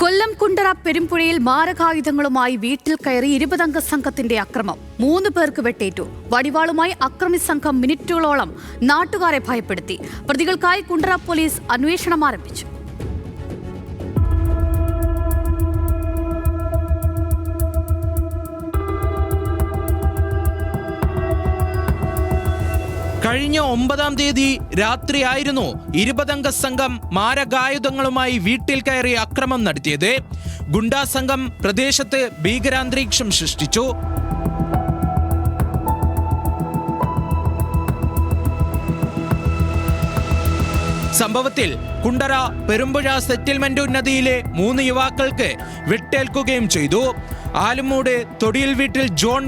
കൊല്ലം കുണ്ടറ പെരുമ്പുഴയിൽ മാരകായുധങ്ങളുമായി വീട്ടിൽ കയറി ഇരുപതംഗ സംഘത്തിന്റെ അക്രമം. മൂന്ന് പേർക്ക് വെട്ടേറ്റു. വടിവാളുമായി അക്രമി സംഘം മിനിറ്റുകളോളം നാട്ടുകാരെ ഭയപ്പെടുത്തി. പ്രതികൾക്കായി കുണ്ടറ പോലീസ് അന്വേഷണം ആരംഭിച്ചു. കഴിഞ്ഞ ഒമ്പതാം തീയതി രാത്രിയായിരുന്നു ഇരുപതംഗ സംഘം മാരകായുധങ്ങളുമായി വീട്ടിൽ കയറി അക്രമം നടത്തിയത്. ഗുണ്ടാ സംഘം പ്രദേശത്ത് ഭീകരാന്തരീക്ഷം സൃഷ്ടിച്ചു. സംഭവത്തിൽ കുണ്ടറ പെരുമ്പുഴ സെറ്റിൽമെന്റ് ഉന്നതിയിലെ മൂന്ന് യുവാക്കൾക്ക് വെട്ടേൽക്കുകയും ചെയ്തു. ആലുമൂട് തൊടിയിൽ വീട്ടിൽ ജോൺ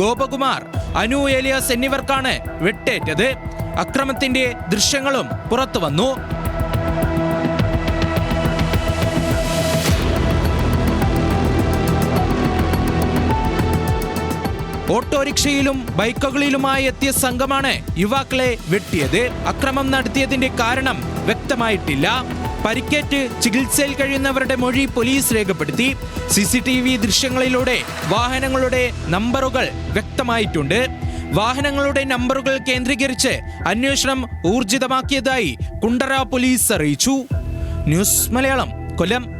ഗോപകുമാർ അനു ഏലിയാസ് എന്നിവർക്കാണ് വെട്ടേറ്റത്. അക്രമത്തിന്റെ ദൃശ്യങ്ങളും പുറത്തുവന്നു ഓട്ടോറിക്ഷയിലും ബൈക്കുകളിലുമായി എത്തിയ സംഘമാണ് യുവാക്കളെ വെട്ടിയത്. അക്രമം നടത്തിയതിന്റെ കാരണം വ്യക്തമായിട്ടില്ല. പരിക്കേറ്റ് ചികിത്സയിൽ കഴിയുന്നവരുടെ മൊഴി പോലീസ് രേഖപ്പെടുത്തി. സി സി ടി വി ദൃശ്യങ്ങളിലൂടെ വാഹനങ്ങളുടെ നമ്പറുകൾ വ്യക്തമായിട്ടുണ്ട്. വാഹനങ്ങളുടെ നമ്പറുകൾ കേന്ദ്രീകരിച്ച് അന്വേഷണം ഊർജിതമാക്കിയതായി കുണ്ടറ പോലീസ് അറിയിച്ചു. ന്യൂസ് മലയാളം കൊല്ലം.